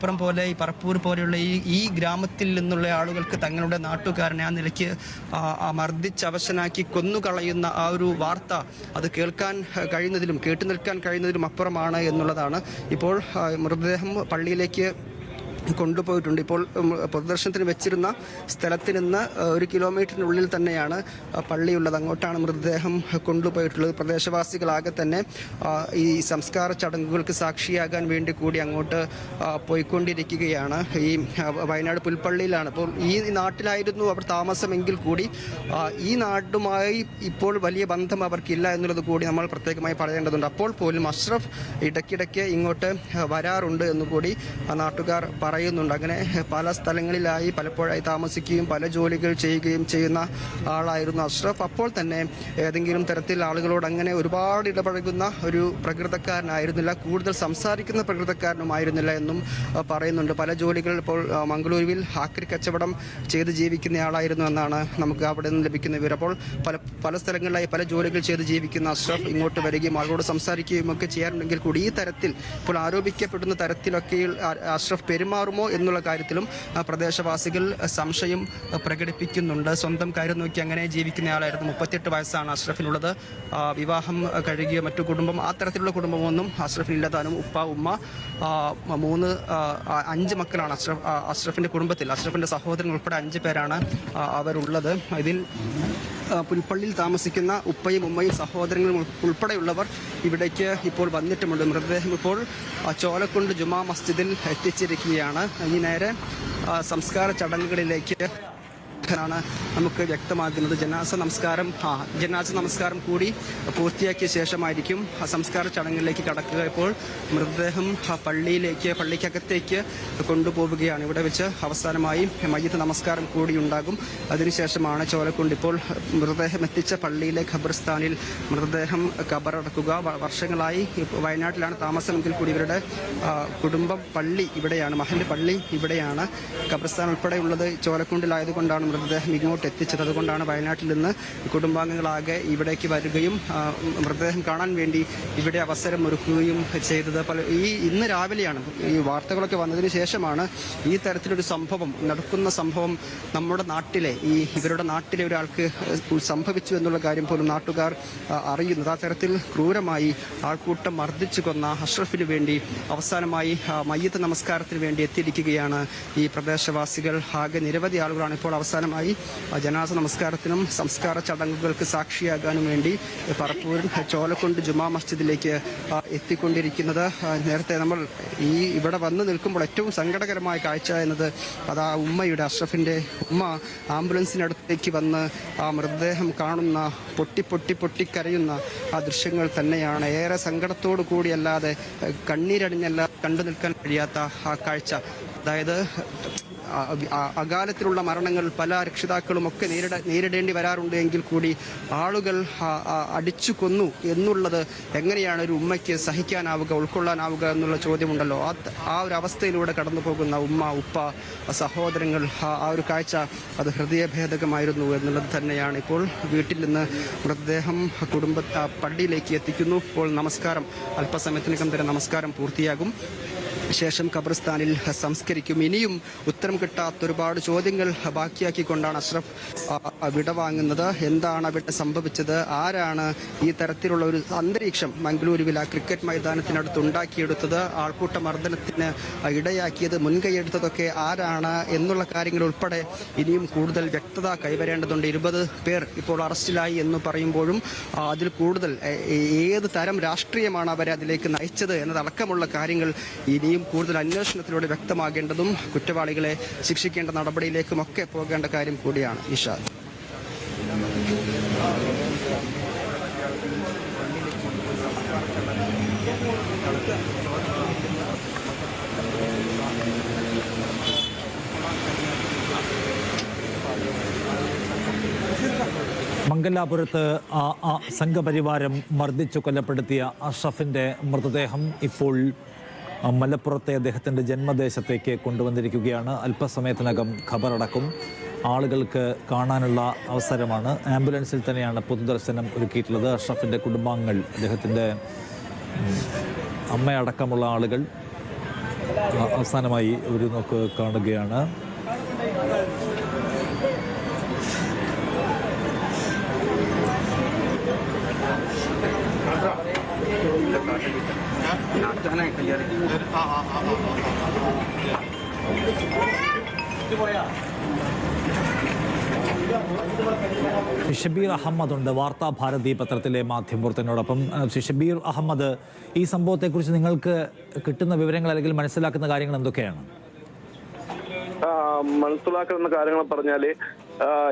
മലപ്പുറം പോലെ ഈ പറപ്പൂർ പോലെയുള്ള ഈ ഈ ഗ്രാമത്തിൽ നിന്നുള്ള ആളുകൾക്ക് തങ്ങളുടെ നാട്ടുകാരനെ ആ നിലയ്ക്ക് മർദ്ദിച്ചവശനാക്കി കൊന്നുകളയുന്ന ആ ഒരു വാർത്ത അത് കേൾക്കാൻ കഴിയുന്നതിലും കേട്ടു നിൽക്കാൻ കഴിയുന്നതിലും അപ്പുറമാണ് എന്നുള്ളതാണ്. ഇപ്പോൾ മൃതദേഹം പള്ളിയിലേക്ക് കൊണ്ടുപോയിട്ടുണ്ട്. ഇപ്പോൾ പ്രദർശനത്തിന് വെച്ചിരുന്ന സ്ഥലത്ത് നിന്ന് ഒരു കിലോമീറ്ററിനുള്ളിൽ തന്നെയാണ് പള്ളിയുള്ളത്. അങ്ങോട്ടാണ് മൃതദേഹം കൊണ്ടുപോയിട്ടുള്ളത്. പ്രദേശവാസികളാകെ തന്നെ ഈ സംസ്കാര ചടങ്ങുകൾക്ക് സാക്ഷിയാകാൻ വേണ്ടി കൂടി അങ്ങോട്ട് പോയിക്കൊണ്ടിരിക്കുകയാണ്. ഈ വയനാട് പുൽപ്പള്ളിയിലാണ്. അപ്പോൾ ഈ നാട്ടിലായിരുന്നു അവർ താമസമെങ്കിൽ കൂടി ഈ നാടുമായി ഇപ്പോൾ വലിയ ബന്ധം അവർക്കില്ല എന്നുള്ളത് കൂടി നമ്മൾ പ്രത്യേകമായി പറയേണ്ടതുണ്ട്. അപ്പോൾ പോലും അഷ്റഫ് ഇടയ്ക്കിടയ്ക്ക് ഇങ്ങോട്ട് വരാറുണ്ട് എന്നുകൂടി നാട്ടുകാർ പറഞ്ഞു പറയുന്നുണ്ട്. അങ്ങനെ പല സ്ഥലങ്ങളിലായി പലപ്പോഴായി താമസിക്കുകയും പല ജോലികൾ ചെയ്യുകയും ചെയ്യുന്ന ആളായിരുന്നു അഷ്റഫ്. അപ്പോൾ തന്നെ ഏതെങ്കിലും തരത്തിൽ ആളുകളോട് അങ്ങനെ ഒരുപാട് ഇടപഴകുന്ന ഒരു പ്രകൃതക്കാരനായിരുന്നില്ല. കൂടുതൽ സംസാരിക്കുന്ന പ്രകൃതക്കാരനുമായിരുന്നില്ല എന്നും പറയുന്നുണ്ട്. പല ജോലികൾ ഇപ്പോൾ മംഗളൂരുവിൽ ആക്രി കച്ചവടം ചെയ്ത് ജീവിക്കുന്ന ആളായിരുന്നു എന്നാണ് നമുക്ക് അവിടെ നിന്ന് ലഭിക്കുന്ന വിവരം. അപ്പോൾ പല പല സ്ഥലങ്ങളിലായി പല ജോലികൾ ചെയ്ത് ജീവിക്കുന്ന അഷ്റഫ് ഇങ്ങോട്ട് വരികയും ആളോട് സംസാരിക്കുകയും ഒക്കെ ചെയ്യാറുണ്ടെങ്കിൽ കൂടി ഈ തരത്തിൽ ഇപ്പോൾ ആരോപിക്കപ്പെടുന്ന തരത്തിലൊക്കെ അഷ്റഫ് അഷ്റഫ് പെരുമാറുമോ എന്നുള്ള കാര്യത്തിലും പ്രദേശവാസികൾ സംശയം പ്രകടിപ്പിക്കുന്നുണ്ട്. സ്വന്തം കാര്യം നോക്കി അങ്ങനെ ജീവിക്കുന്ന ആളായിരുന്നു. മുപ്പത്തിയെട്ട് വയസ്സാണ് അഷ്റഫിനുള്ളത്. വിവാഹം കഴുകിയ മറ്റു കുടുംബം ആ തരത്തിലുള്ള കുടുംബമൊന്നും അഷ്റഫിനില്ല ഉപ്പ ഉമ്മ മൂന്ന് അഞ്ച് മക്കളാണ് അഷ്റഫ് അഷ്റഫിന്റെ കുടുംബത്തിൽ. അഷ്റഫിന്റെ സഹോദരൻ ഉൾപ്പെടെ അഞ്ച് പേരാണ് അവരുള്ളത്. ഇതിൽ പുൽപ്പള്ളിയിൽ താമസിക്കുന്ന ഉപ്പയും ഉമ്മയും സഹോദരങ്ങളും ഉൾപ്പെടെയുള്ളവർ ഇവിടേക്ക് ഇപ്പോൾ വന്നിട്ടുമുണ്ട്. മൃതദേഹം ഇപ്പോൾ ചോലക്കുണ്ട് ജുമാ മസ്ജിദിൽ എത്തിച്ചിരിക്കുകയാണ്. ഇനി നേരെ സംസ്കാര ചടങ്ങുകളിലേക്ക് ാണ് നമുക്ക് വ്യക്തമാക്കുന്നത് ജനാസ നമസ്കാരം. ആ ജനാസ നമസ്കാരം കൂടി പൂർത്തിയാക്കിയ ശേഷമായിരിക്കും സംസ്കാര ചടങ്ങിലേക്ക് കടക്കുക. ഇപ്പോൾ മൃതദേഹം പള്ളിയിലേക്ക് പള്ളിക്കകത്തേക്ക് കൊണ്ടുപോവുകയാണ്. ഇവിടെ വെച്ച് അവസാനമായി മയ്യത്ത് നമസ്കാരം കൂടി ഉണ്ടാകും. അതിനുശേഷമാണ് ചോലക്കുണ്ട് ഇപ്പോൾ മൃതദേഹം എത്തിച്ച പള്ളിയിലെ ഖബർസ്ഥാനിൽ മൃതദേഹം ഖബറടക്കുക വർഷങ്ങളായി വയനാട്ടിലാണ് താമസമെങ്കിൽ കൂടി ഇവരുടെ കുടുംബം പള്ളി ഇവിടെയാണ്. മഹല്ല് പള്ളി ഇവിടെയാണ്. ഖബർസ്ഥാൻ ഉൾപ്പെടെയുള്ളത് ചോലക്കുണ്ടിലായതുകൊണ്ടാണ് മൃതദേഹം ഇങ്ങോട്ട് എത്തിച്ചത്. അതുകൊണ്ടാണ് വയനാട്ടിൽ നിന്ന് കുടുംബാംഗങ്ങളാകെ ഇവിടേക്ക് വരികയും മൃതദേഹം കാണാൻ വേണ്ടി ഇവിടെ അവസരം ഒരുക്കുകയും ചെയ്തത്. പല ഈ ഇന്ന് രാവിലെയാണ് ഈ വാർത്തകളൊക്കെ വന്നതിന് ശേഷമാണ് ഈ തരത്തിലൊരു സംഭവം നടക്കുന്ന സംഭവം നമ്മുടെ നാട്ടിലെ ഈ ഇവരുടെ നാട്ടിലെ ഒരാൾക്ക് സംഭവിച്ചു എന്നുള്ള കാര്യം പോലും നാട്ടുകാർ അറിയുന്നത്. ആ തരത്തിൽ ക്രൂരമായി ആൾക്കൂട്ടം മർദ്ദിച്ചു കൊന്ന അഷ്റഫിന് വേണ്ടി അവസാനമായി മയ്യത്ത് നമസ്കാരത്തിന് വേണ്ടി എത്തിയിരിക്കുകയാണ് ഈ പ്രദേശവാസികൾ. ആകെ നിരവധി ആളുകളാണ് ഇപ്പോൾ അവസാനമായി ജനാസ നമസ്കാരത്തിനും സംസ്കാര ചടങ്ങുകൾക്ക് സാക്ഷിയാകാനും വേണ്ടി പറപ്പൂരിൽ ചോലക്കുണ്ട് ജുമാ മസ്ജിദിലേക്ക് എത്തിക്കൊണ്ടിരിക്കുന്നത്. നേരത്തെ നമ്മൾ ഈ ഇവിടെ വന്ന് നിൽക്കുമ്പോൾ ഏറ്റവും സങ്കടകരമായ കാഴ്ച എന്നത് അത് ആ ഉമ്മയുടെ അഷ്റഫിന്റെ ഉമ്മ ആംബുലൻസിനടുത്തേക്ക് വന്ന് ആ മൃതദേഹം കാണുന്ന പൊട്ടി പൊട്ടി പൊട്ടിക്കരയുന്ന ആ ദൃശ്യങ്ങൾ തന്നെയാണ്. ഏറെ സങ്കടത്തോടു കൂടിയല്ലാതെ കണ്ണീരണിഞ്ഞല്ല കണ്ടു നിൽക്കാൻ കഴിയാത്ത ആ കാഴ്ച. അതായത് അകാലത്തിലുള്ള മരണങ്ങൾ പല രക്ഷിതാക്കളും ഒക്കെ നേരിട നേരിടേണ്ടി വരാറുണ്ട് എങ്കിൽ കൂടി ആളുകൾ അടിച്ചു കൊന്നു എന്നുള്ളത് എങ്ങനെയാണ് ഒരു ഉമ്മയ്ക്ക് സഹിക്കാനാവുക ഉൾക്കൊള്ളാനാവുക എന്നുള്ള ചോദ്യമുണ്ടല്ലോ. ആ ആ ഒരു അവസ്ഥയിലൂടെ കടന്നു പോകുന്ന ഉമ്മ ഉപ്പ സഹോദരങ്ങൾ ആ ആ ഒരു കാഴ്ച അത് ഹൃദയഭേദകമായിരുന്നു എന്നുള്ളത് തന്നെയാണ്. ഇപ്പോൾ വീട്ടിൽ നിന്ന് മൃതദേഹം കുടുംബ പള്ളിയിലേക്ക് എത്തിക്കുന്നു. ഇപ്പോൾ നമസ്കാരം. അല്പസമയത്തിനകം തന്നെ നമസ്കാരം പൂർത്തിയാകും. ശേഷം ഖബർസ്ഥാനിൽ സംസ്കരിക്കും. ഇനിയും ഉത്തരം കിട്ടാത്ത ഒരുപാട് ചോദ്യങ്ങൾ ബാക്കിയാക്കിക്കൊണ്ടാണ് അഷ്റഫ് വിടവാങ്ങുന്നത്. എന്താണ് അവിടെ സംഭവിച്ചത്? ആരാണ് ഈ തരത്തിലുള്ള ഒരു അന്തരീക്ഷം മംഗളൂരുവിൽ ആ ക്രിക്കറ്റ് മൈതാനത്തിനടുത്ത് ഉണ്ടാക്കിയെടുത്തത്? ആൾക്കൂട്ട മർദ്ദനത്തിന് ഇടയാക്കിയത് മുൻകൈയെടുത്തതൊക്കെ ആരാണ് എന്നുള്ള കാര്യങ്ങൾ ഉൾപ്പെടെ ഇനിയും കൂടുതൽ വ്യക്തത കൈവരേണ്ടതുണ്ട്. ഇരുപത് പേർ ഇപ്പോൾ അറസ്റ്റിലായി എന്ന് പറയുമ്പോഴും അതിൽ കൂടുതൽ ഏത് തരം രാഷ്ട്രീയമാണ് അവരെ അതിലേക്ക് നയിച്ചത് എന്നതടക്കമുള്ള കാര്യങ്ങൾ ഇനിയും കൂടുതൽ അന്വേഷണത്തിലൂടെ വ്യക്തമാകേണ്ടതും കുറ്റവാളികളെ ശിക്ഷിക്കേണ്ട നടപടിയിലേക്കും ഒക്കെ പോകേണ്ട കാര്യം കൂടിയാണ് ഇഷാദ്. മംഗലാപുരത്ത് സംഘപരിവാരം മർദ്ദിച്ചു കൊലപ്പെടുത്തിയ അഷഫിന്റെ മൃതദേഹം ഇപ്പോൾ മലപ്പുറത്തെ അദ്ദേഹത്തിന്റെ ജന്മദേശത്തേക്ക് കൊണ്ടുവന്നിരിക്കുകയാണ്. അല്പസമയത്തിനകം ഖബറടക്കും. ആളുകൾക്ക് കാണാനുള്ള അവസരമാണ്. ആംബുലൻസിൽ തന്നെയാണ് പൊതുദർശനം ഒരുക്കിയിട്ടുള്ളത്. അഷ്റഫിന്റെ കുടുംബാംഗങ്ങൾ അദ്ദേഹത്തിന്റെ അമ്മയടക്കമുള്ള ആളുകൾ അവസാനമായി ഒരു നോക്ക് കാണുകയാണ്. ഷബീർ അഹമ്മദ് ഉണ്ട് വാർത്താഭാരതി പത്രത്തിലെ മാധ്യമപ്രവർത്തനോടൊപ്പം ഷബീർ അഹമ്മദ് ഈ സംഭവത്തെക്കുറിച്ച് നിങ്ങൾക്ക് കിട്ടുന്ന വിവരങ്ങൾ അല്ലെങ്കിൽ മനസ്സിലാക്കുന്ന കാര്യങ്ങൾ എന്തൊക്കെയാണ് മനസ്സിലാക്കുന്ന കാര്യങ്ങൾ പറഞ്ഞാൽ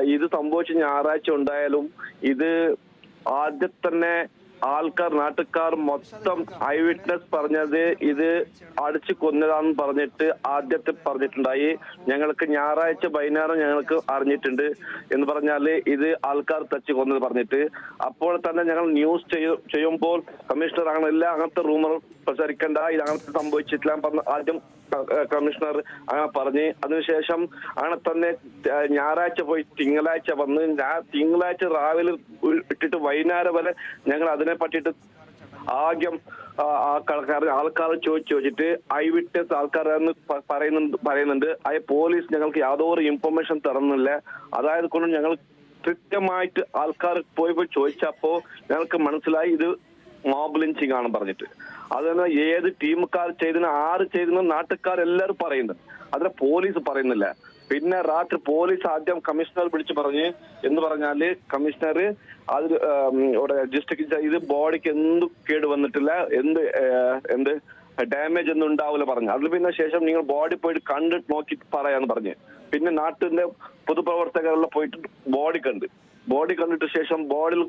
ഇത് സംഭവിച്ച ഞായറാഴ്ച ഉണ്ടായാലും ഇത് ആദ്യം തന്നെ ആൾക്കാർ നാട്ടുകാർ മൊത്തം ഐ വിറ്റ്നസ് പറഞ്ഞത് ഇത് അടിച്ചു കൊന്നതാണെന്ന് പറഞ്ഞിട്ട് ആദ്യത്തെ പറഞ്ഞിട്ടുണ്ടായി. ഞങ്ങൾക്ക് ഞായറാഴ്ച വൈകുന്നേരം ഞങ്ങൾക്ക് അറിഞ്ഞിട്ടുണ്ട് എന്ന് പറഞ്ഞാൽ ഇത് ആൾക്കാർ തച്ച് കൊന്നത് പറഞ്ഞിട്ട്. അപ്പോൾ തന്നെ ഞങ്ങൾ ന്യൂസ് ചെയ്യുമ്പോൾ കമ്മീഷണർ അങ്ങനെയല്ല അങ്ങനത്തെ റൂമർ പ്രചരിക്കണ്ട ഇത് അങ്ങനത്തെ സംഭവിച്ചിട്ടില്ല ആദ്യം കമ്മീഷണർ പറഞ്ഞ്. അതിനുശേഷം ആണ് തന്നെ ഞായറാഴ്ച പോയി തിങ്കളാഴ്ച വന്ന് തിങ്കളാഴ്ച രാവിലെ ഇട്ടിട്ട് വൈകുന്നേരം വരെ ഞങ്ങൾ അതിനെ പറ്റിയിട്ട് ആദ്യം ആൾക്കാർ ആൾക്കാർ ചോദിച്ചു ചോദിച്ചിട്ട് ഐ വിറ്റ്നസ് ആൾക്കാരെന്ന് പ- പറയുന്നുണ്ട് പറയുന്നുണ്ട്. ആ പോലീസ് ഞങ്ങൾക്ക് യാതൊരു ഇൻഫർമേഷൻ തരുന്നില്ല. അതായത് കൊണ്ട് ഞങ്ങൾ കൃത്യമായിട്ട് ആൾക്കാർ പോയി പോയി ചോദിച്ചപ്പോ ഞങ്ങൾക്ക് മനസ്സിലായി ഇത് മോബ് ലിഞ്ചിങ് ആണ് പറഞ്ഞിട്ട്. അതന്നെ ഏത് ടീമുകാർ ചെയ്തിന് ആര് ചെയ്തിന് നാട്ടുകാർ എല്ലാവരും പറയുന്നുണ്ട് അതിനെ പോലീസ് പറയുന്നില്ല. പിന്നെ രാത്രി പോലീസ് ആദ്യം കമ്മീഷണർ വിളിച്ചു പറഞ്ഞ് എന്ന് പറഞ്ഞാൽ കമ്മീഷണർ അത് ഡിസ്ട്രിക്ട് ഇത് ബോഡിക്ക് എന്ത് കേട് വന്നിട്ടില്ല എന്ത് എന്ത് ഡാമേജ് ഒന്നും ഉണ്ടാവില്ല പറഞ്ഞു. അതിൽ പിന്നെ ശേഷം നിങ്ങൾ ബോഡി പോയിട്ട് കണ്ടിട്ട് നോക്കി പറയാന്ന് പറഞ്ഞ്. പിന്നെ നാട്ടിന്റെ പൊതുപ്രവർത്തകരെല്ലാം പോയിട്ട് ബോഡി കണ്ട്. ബോഡി കണ്ടിട്ട് ശേഷം ബോഡിയിൽ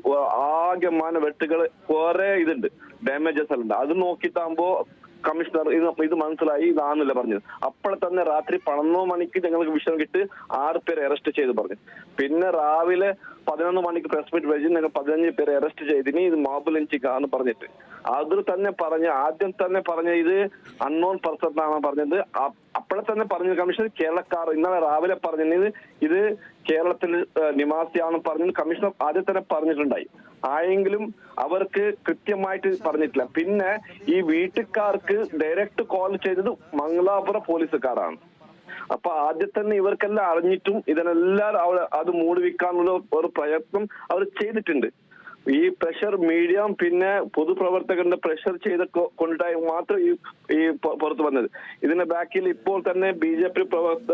ആകെ മാന വെട്ടുകൾ കുറെ ഇതുണ്ട്. ഡാമേജസ് ഉണ്ട് അത് നോക്കിയിട്ടാകുമ്പോ കമ്മീഷണർ ഇത് ഇത് മനസ്സിലായി ഇതാണെന്നില്ല പറഞ്ഞത്. അപ്പോൾ തന്നെ രാത്രി പതിനൊന്ന് മണിക്ക് ഞങ്ങൾക്ക് വിഷയം കിട്ട് ആറ് പേരെ അറസ്റ്റ് ചെയ്ത് പറഞ്ഞു. പിന്നെ രാവിലെ പതിനൊന്ന് മണിക്ക് പ്രസ് മീറ്റ് വെച്ച് ഞങ്ങൾ പതിനഞ്ച് പേരെ അറസ്റ്റ് ചെയ്തിനി. ഇത് മോബ് ലിഞ്ചിക്കാന്ന് പറഞ്ഞിട്ട്. അതിൽ തന്നെ പറഞ്ഞ ആദ്യം തന്നെ പറഞ്ഞ ഇത് അൺനോൺ പേഴ്സൺ ആണ് പറഞ്ഞത്. അപ്പോഴെ തന്നെ പറഞ്ഞു കമ്മീഷൻ കേരളക്കാർ ഇന്നലെ രാവിലെ പറഞ്ഞത് ഇത് കേരളത്തിൽ നിവാസിയാണെന്ന് നിവാസിയാണ് പറഞ്ഞത് കമ്മീഷണർ ആദ്യം തന്നെ പറഞ്ഞിട്ടുണ്ടായി. ആയെങ്കിലും അവർക്ക് കൃത്യമായിട്ട് പറഞ്ഞിട്ടില്ല. പിന്നെ ഈ വീട്ടുകാർക്ക് ഡയറക്റ്റ് കോൾ ചെയ്തത് മംഗലാപുര പോലീസുകാരാണ്. അപ്പൊ ആദ്യം തന്നെ ഇവർക്കെല്ലാം അറിഞ്ഞിട്ടും ഇതിനെല്ലാം അത് മൂടിവെക്കാനുള്ള ഒരു പ്രയത്നം അവർ ചെയ്തിട്ടുണ്ട്. ഈ പ്രഷർ മീഡിയ പിന്നെ പൊതുപ്രവർത്തകരുടെ പ്രഷർ ചെയ്ത് കൊണ്ടായി മാത്രം ഈ ഈ പുറത്തു വന്നത്. ഇതിന്റെ ബാക്കിൽ ഇപ്പോൾ തന്നെ ബി ജെ പി പ്രവർത്ത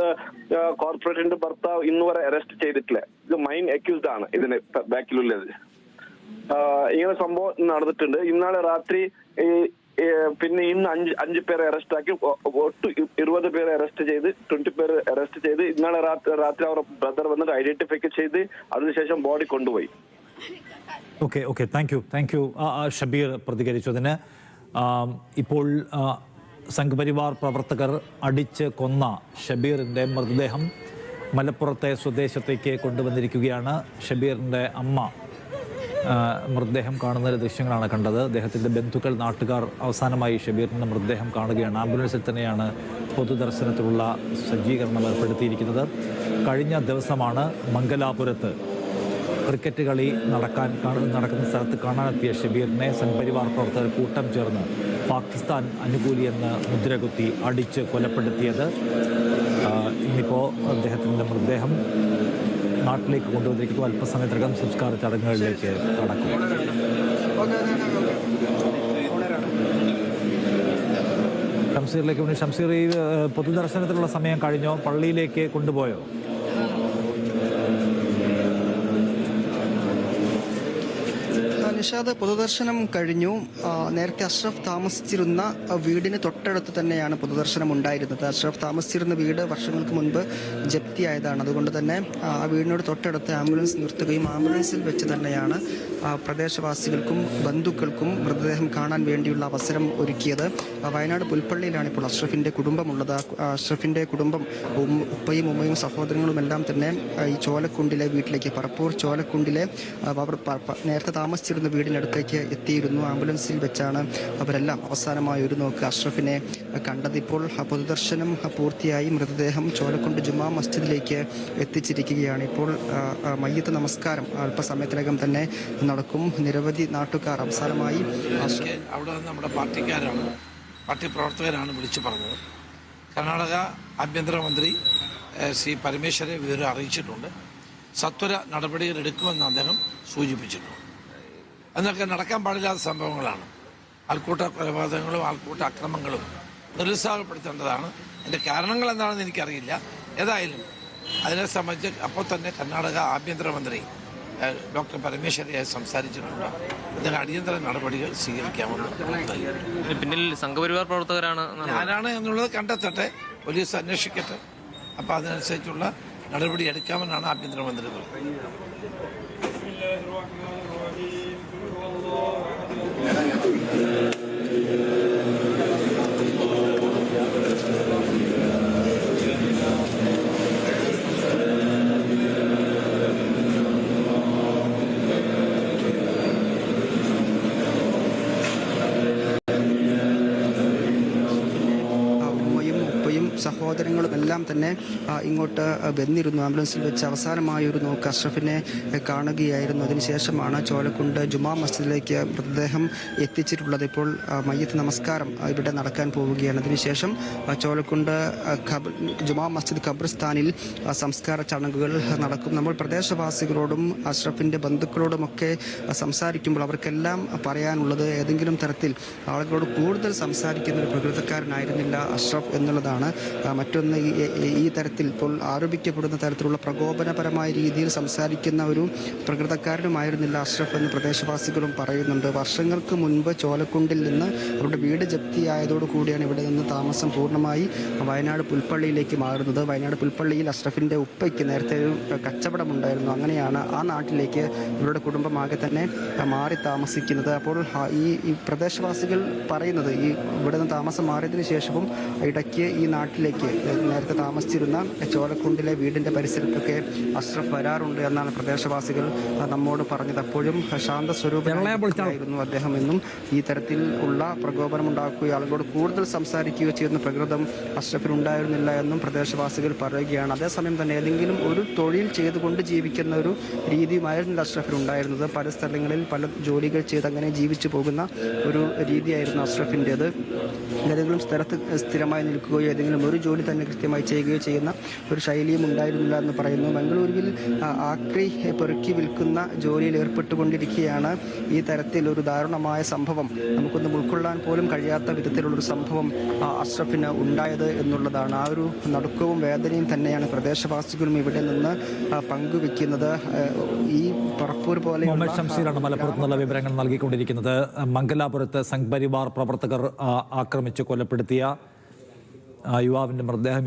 കോർപ്പറേഷന്റെ ഭർത്താവ് ഇന്ന് വരെ അറസ്റ്റ് ചെയ്തിട്ടില്ല. ഇത് മൈൻ അക്യൂസ്ഡ് ആണ് ഇതിന് ബാക്കിലുള്ളത് ഇങ്ങനെ സംഭവം നടന്നിട്ടുണ്ട്. ഇന്നാളെ രാത്രി ഈ പിന്നെ ഇന്ന് അഞ്ച് അഞ്ച് പേരെ അറസ്റ്റ് ആക്കി. ഒട്ട് ഇരുപത് പേരെ അറസ്റ്റ് ചെയ്ത് ട്വന്റി പേര് അറസ്റ്റ് ചെയ്ത് ഇന്നാളെ രാത്രി അവർ ബ്രദർ വന്നിട്ട് ഐഡന്റിഫൈ ചെയ്ത് അതിനുശേഷം ബോഡി കൊണ്ടുപോയി. Okay okay thank you thank you Shabeer പ്രതികരിച്ചതിന് ഇപ്പോൾ സംഘപരിവാർ പ്രവർത്തകർ അടിച്ച് കൊന്ന ഷബീറിന്റെ മൃതദേഹം മലപ്പുറത്തെ സ്വദേശത്തേക്ക് കൊണ്ടുവന്നിരിക്കുകയാണ്. ഷബീറിന്റെ അമ്മ മൃതദേഹം കാണുന്ന ദൃശ്യങ്ങളാണ് കണ്ടത്. അദ്ദേഹത്തിന്റെ ബന്ധുക്കൾ നാട്ടുകാർ അവസാനമായി ഷബീറിന്റെ മൃതദേഹം കാണുകയാണ്. ആംബുലൻസിൽ തന്നെയാണ് പൊതുദർശനത്തിലുള്ള സജ്ജീകരണം ഏർപ്പെടുത്തിയിരിക്കുന്നത്. കഴിഞ്ഞ ദിവസമാണ് മംഗലാപുരത്ത് ക്രിക്കറ്റ് കളി നടക്കാൻ നടക്കുന്ന സ്ഥലത്ത് കാണാനെത്തിയ ഷബീറിനെ സംഘപരിവാർ പ്രവർത്തകർ കൂട്ടം ചേർന്ന് പാകിസ്ഥാൻ അനുകൂലിയെന്ന് മുദ്രകുത്തി അടിച്ച് കൊലപ്പെടുത്തിയത്. ഇന്നിപ്പോൾ അദ്ദേഹത്തിന്റെ മൃതദേഹം നാട്ടിലേക്ക് കൊണ്ടുവന്നിരിക്കുന്നു. അല്പസമയത്തിനകം സംസ്കാര ചടങ്ങുകളിലേക്ക് നടക്കും ഷംസീറിലേക്ക് ഷംസീർ ഈ പൊതുദർശനത്തിനുള്ള സമയം കഴിഞ്ഞോ? പള്ളിയിലേക്ക് കൊണ്ടുപോയോ ആ, നിഷാദ് പൊതുദർശനം കഴിഞ്ഞു. നേരത്തെ അഷ്റഫ് താമസിച്ചിരുന്ന വീടിന് തൊട്ടടുത്ത് തന്നെയാണ് പൊതുദർശനം ഉണ്ടായിരുന്നത്. അഷ്റഫ് താമസിച്ചിരുന്ന വീട് വർഷങ്ങൾക്ക് മുൻപ് ജപ്തിയായതാണ് അതുകൊണ്ട് തന്നെ ആ വീടിനോട് തൊട്ടടുത്ത് ആംബുലൻസ് നിർത്തുകയും ആംബുലൻസിൽ വെച്ച് തന്നെയാണ് പ്രദേശവാസികൾക്കും ബന്ധുക്കൾക്കും മൃതദേഹം കാണാൻ വേണ്ടിയുള്ള അവസരം ഒരുക്കിയത്. വയനാട് പുൽപ്പള്ളിയിലാണ് ഇപ്പോൾ അഷ്റഫിന്റെ കുടുംബമുള്ളത്. അഷ്റഫിന്റെ കുടുംബം ഉപ്പയും ഉമ്മയും സഹോദരങ്ങളും എല്ലാം തന്നെ ഈ ചോലക്കുണ്ടിലെ വീട്ടിലേക്ക് പറപ്പൂർ ചോലക്കുണ്ടിലെ നേരത്തെ താമസിച്ചിരുന്ന വീടിനടുത്തേക്ക് എത്തിയിരുന്നു. ആംബുലൻസിൽ വെച്ചാണ് അവരെല്ലാം അവസാനമായി ഒരു നോക്ക് അഷ്റഫിനെ കണ്ടത്. ഇപ്പോൾ പൊതുദർശനം പൂർത്തിയായി മൃതദേഹം ചോലക്കുണ്ട് ജുമാ മസ്ജിദിലേക്ക് എത്തിച്ചിരിക്കുകയാണ്. ഇപ്പോൾ മയ്യത്ത് നമസ്കാരം അല്പസമയത്തിനകം തന്നെ നടക്കും. നിരവധി നാട്ടുകാർ അവസാനമായി അവിടെ നമ്മുടെ പാർട്ടിക്കാരാണ് പാർട്ടി പ്രവർത്തകരാണ് വിളിച്ചു പറഞ്ഞത്. കർണാടക ആഭ്യന്തരമന്ത്രി ശ്രീ പരമേശ്വരെ വിവരം അറിയിച്ചിട്ടുണ്ട്. സത്വര നടപടികൾ എടുക്കുമെന്ന് അദ്ദേഹം സൂചിപ്പിച്ചിട്ടുണ്ട്. എന്നൊക്കെ നടക്കാൻ പാടില്ലാത്ത സംഭവങ്ങളാണ്. ആൾക്കൂട്ട കൊലപാതകങ്ങളും ആൾക്കൂട്ട അക്രമങ്ങളും നിരുത്സാഹപ്പെടുത്തേണ്ടതാണ്. അതിന്റെ കാരണങ്ങൾ എന്താണെന്ന് എനിക്കറിയില്ല. ഏതായാലും അതിനെ സംബന്ധിച്ച് അപ്പോൾ തന്നെ കർണാടക ആഭ്യന്തരമന്ത്രി ഡോക്ടർ പരമേശ്വരയായി സംസാരിച്ചിട്ടുണ്ട്. അതിന് അടിയന്തര നടപടികൾ സ്വീകരിക്കാമെന്ന് ഇതിന് പിന്നിൽ സംഘപരിവാർ പ്രവർത്തകരാണ് ആരാണ് എന്നുള്ളത് കണ്ടെത്തട്ടെ. പോലീസ് അന്വേഷിക്കട്ടെ. അപ്പോൾ അതിനനുസരിച്ചുള്ള നടപടി എടുക്കാമെന്നാണ് ആഭ്യന്തരമന്ത്രി പറഞ്ഞത്. Gracias. സഹോദരങ്ങളും എല്ലാം തന്നെ ഇങ്ങോട്ട് വന്നിരുന്നു. ആംബുലൻസിൽ വെച്ച് അവസാനമായി ഒരു നോക്ക് അഷ്റഫിനെ കാണുകയായിരുന്നു. അതിനുശേഷമാണ് ചോലക്കുണ്ട് ജുമാ മസ്ജിദിലേക്ക് മൃതദേഹം എത്തിച്ചിട്ടുള്ളത്. ഇപ്പോൾ മയ്യത്ത് നമസ്കാരം ഇവിടെ നടക്കാൻ പോവുകയാണ്. അതിനുശേഷം ചോലക്കുണ്ട് ജുമാ മസ്ജിദ് ഖബർസ്ഥാനിൽ സംസ്കാര ചടങ്ങുകൾ നടക്കും. നമ്മൾ പ്രദേശവാസികളോടും അഷ്റഫിന്റെ ബന്ധുക്കളോടുമൊക്കെ സംസാരിക്കുമ്പോൾ അവർക്കെല്ലാം പറയാനുള്ളത് ഏതെങ്കിലും തരത്തിൽ ആളുകളോട് കൂടുതൽ സംസാരിക്കുന്ന ഒരു പ്രകൃതക്കാരനായിരുന്നില്ല അഷ്റഫ് എന്നുള്ളതാണ് മറ്റൊന്ന് ഈ- തരത്തിൽ ഇപ്പോൾ ആരോപിക്കപ്പെടുന്ന തരത്തിലുള്ള പ്രകോപനപരമായ രീതിയിൽ സംസാരിക്കുന്ന ഒരു പ്രകൃതക്കാരനുമായിരുന്നില്ല അഷ്റഫ് എന്ന് പ്രദേശവാസികളും പറയുന്നുണ്ട്. വർഷങ്ങൾക്ക് മുൻപ് ചോലക്കുണ്ടിൽ നിന്ന് അവരുടെ വീട് ജപ്തിയായതോടു കൂടിയാണ് ഇവിടെ നിന്ന് താമസം പൂർണമായി വയനാട് പുൽപ്പള്ളിയിലേക്ക് മാറുന്നത്. വയനാട് പുൽപ്പള്ളിയിൽ അഷ്റഫിന്റെ ഉപ്പയ്ക്ക് നേരത്തെ ഒരു കച്ചവടമുണ്ടായിരുന്നു അങ്ങനെയാണ് ആ നാട്ടിലേക്ക് ഇവരുടെ കുടുംബമാകെ തന്നെ മാറി താമസിക്കുന്നത്. അപ്പോൾ ഈ പ്രദേശവാസികൾ പറയുന്നത് ഈ ഇവിടെ നിന്ന് താമസം മാറിയതിനു ശേഷവും ഇടയ്ക്ക് ഈ നാട്ടിലേക്ക് നേരത്തെ താമസിച്ചിരുന്ന ചോലക്കുണ്ടിലെ വീടിന്റെ പരിസരത്തൊക്കെ അഷ്റഫ് വരാറുണ്ട് എന്നാണ് പ്രദേശവാസികൾ നമ്മോട് പറഞ്ഞത്. അപ്പോഴും ശാന്ത സ്വരൂപമായിരുന്നു അദ്ദേഹം എന്നും ഈ തരത്തിൽ ഉള്ള പ്രകോപനം ഉണ്ടാക്കുകയോ ആളുകളോട് കൂടുതൽ സംസാരിക്കുകയോ ചെയ്യുന്ന പ്രകൃതം അഷ്റഫിനുണ്ടായിരുന്നില്ല എന്നും പ്രദേശവാസികൾ പറയുകയാണ്. അതേസമയം തന്നെ ഏതെങ്കിലും ഒരു തൊഴിൽ ചെയ്തുകൊണ്ട് ജീവിക്കുന്ന ഒരു രീതിയുമായിരുന്നില്ല അഷ്റഫിനുണ്ടായിരുന്നത് പല സ്ഥലങ്ങളിൽ പല ജോലികൾ ചെയ്ത് അങ്ങനെ ജീവിച്ചു പോകുന്ന ഒരു രീതിയായിരുന്നു അഷ്റഫിന്റേത്. ഏതെങ്കിലും സ്ഥലത്ത് സ്ഥിരമായി നിൽക്കുകയോ ഏതെങ്കിലും ഒരു ജോലി തന്നെ കൃത്യമായി ചെയ്യുകയോ ചെയ്യുന്ന ഒരു ശൈലിയും ഉണ്ടായിരുന്നില്ല എന്ന് പറയുന്നു. മംഗളൂരുവിൽ ആ, ആക്രി പെറുക്കി വിൽക്കുന്ന ജോലിയിൽ ഏർപ്പെട്ടുകൊണ്ടിരിക്കുകയാണ് ഈ തരത്തിൽ ഒരു ദാരുണമായ സംഭവം. നമുക്കൊന്നും ഉൾക്കൊള്ളാൻ പോലും കഴിയാത്ത വിധത്തിലുള്ളൊരു സംഭവം അഷ്റഫിന് ഉണ്ടായത് എന്നുള്ളതാണ്. ആ ഒരു നടുക്കവും വേദനയും തന്നെയാണ് പ്രദേശവാസികളും ഇവിടെ നിന്ന് പങ്കുവെക്കുന്നത്. ഈ പറപ്പൂർ പോലെ ഷംസീറാണ് മലപ്പുറത്ത് വിവരങ്ങൾ നൽകിക്കൊണ്ടിരിക്കുന്നത്. മംഗലാപുരത്ത് സംഘ് പരിവാർ പ്രവർത്തകർ ആക്രമിച്ച് കൊലപ്പെടുത്തിയ ആ, യുവാവിന്റെ മൃതദേഹം